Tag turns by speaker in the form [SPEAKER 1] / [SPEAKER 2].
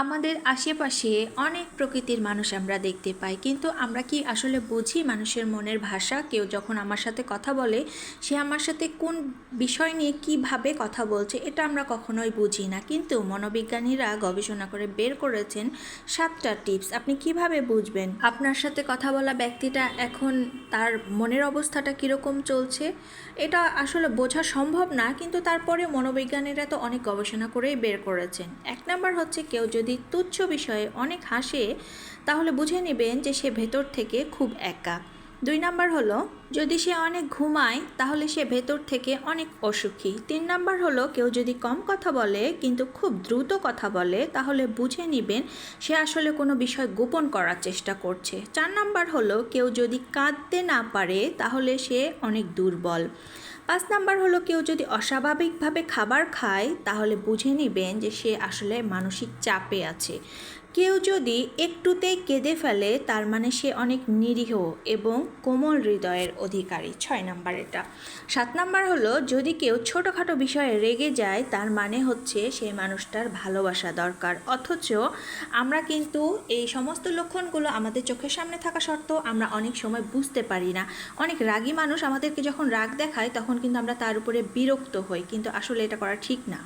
[SPEAKER 1] আমাদের আশেপাশে অনেক প্রকৃতির মানুষ আমরা দেখতে পাই, কিন্তু আমরা কি আসলে বুঝি মানুষের মনের ভাষা? কেউ যখন আমার সাথে কথা বলে, সে আমার সাথে কোন বিষয় নিয়ে কীভাবে কথা বলছে, এটা আমরা কখনোই বুঝি না। কিন্তু মনোবিজ্ঞানীরা গবেষণা করে বের করেছেন সাতটা টিপস। আপনি কীভাবে বুঝবেন আপনার সাথে কথা বলা ব্যক্তিটা এখন তার মনের অবস্থাটা কীরকম চলছে? এটা আসলে বোঝা সম্ভব না, কিন্তু তারপরে মনোবিজ্ঞানীরা তো অনেক গবেষণা করেই বের করেছেন। এক নাম্বার হচ্ছে কেউ যদি তুচ্ছ বিষয়ে অনেক হাসে তাহলে বুঝে নেবেন যে সে ভেতর থেকে খুব একা। দুই নাম্বার হলো, যদি সে অনেক ঘুমায়, তাহলে সে ভেতর থেকে অনেক অসুখী। তিন নাম্বার হলো, কেউ যদি কম কথা বলে, কিন্তু খুব দ্রুত কথা বলে, তাহলে বুঝে নেবেন সে আসলে কোনো বিষয় গোপন করার চেষ্টা করছে। চার নাম্বার হলো, কেউ যদি কাঁদতে না পারে, তাহলে সে অনেক দুর্বল। পাঁচ নাম্বার হলো, কেউ যদি অস্বাভাবিকভাবে খাবার খায়, তাহলে বুঝে নেবেন যে সে আসলে মানসিক চাপে আছে। কেউ যদি একটুতেই কেঁদে ফেলে, তার মানে সে অনেক নিরীহ এবং কোমল হৃদয়ের অধিকারী। ছয় নাম্বার এটা। সাত নাম্বার হলো, যদি কেউ ছোটোখাটো বিষয়ে রেগে যায়, তার মানে হচ্ছে সেই মানুষটার ভালোবাসা দরকার। অথচ আমরা কিন্তু এই সমস্ত লক্ষণগুলো আমাদের চোখের সামনে থাকা সত্ত্বেও আমরা অনেক সময় বুঝতে পারি না। অনেক রাগী মানুষ আমাদেরকে যখন রাগ দেখায়, তখন কিন্তু আমরা তার উপরে বিরক্ত হই, কিন্তু আসলে এটা করা ঠিক না।